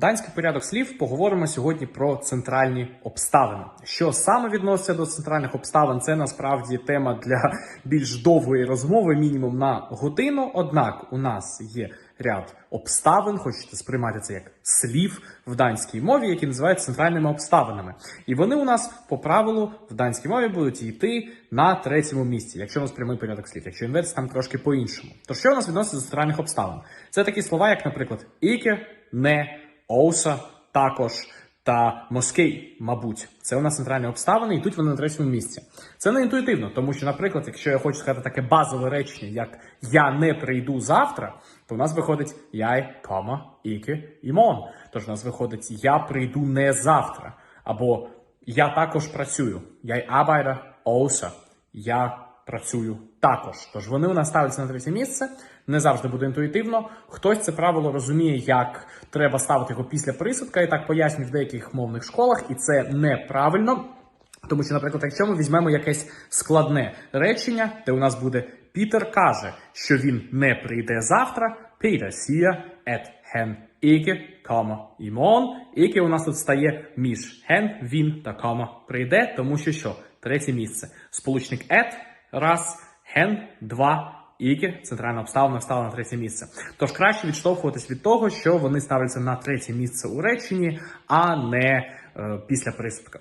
Данський порядок слів поговоримо сьогодні про центральні обставини. Що саме відноситься до центральних обставин, це насправді тема для більш довгої розмови, мінімум на годину. Однак у нас є ряд обставин, хочете сприймати це як слів в данській мові, які називаються центральними обставинами. І вони у нас по правилу в данській мові будуть йти на третьому місці, якщо у нас прямий порядок слів, якщо інверс там трошки по-іншому. То що у нас відноситься до центральних обставин? Це такі слова, як, наприклад, іке, не, оуса, також. Та москей, мабуть, це у нас центральні обставини, і тут вони на третьому місці. Це не інтуїтивно, тому що, наприклад, якщо я хочу сказати таке базове речення, як я не прийду завтра, то у нас виходить яй, кома, іке, імон. Тож у нас виходить я прийду не завтра. Або я також працюю. Я arbeide også. Я працюю також. Тож вони у нас ставляться на третє місце. Не завжди буде інтуїтивно. Хтось це правило розуміє, як треба ставити його після присудка, і так пояснюють в деяких мовних школах, і це неправильно. Тому що, наприклад, якщо ми візьмемо якесь складне речення, де у нас буде Пітер каже, що він не прийде завтра. Peter siger, at han ikke kommer i morgen. Ikke у нас тут стає між hen, він та кома прийде, тому що що? Третє місце. Сполучник at раз, ген два. Ікі центральна обставина стала на третє місце. Тож краще відштовхуватись від того, що вони ставляться на третє місце у реченні, а не е, після присудка.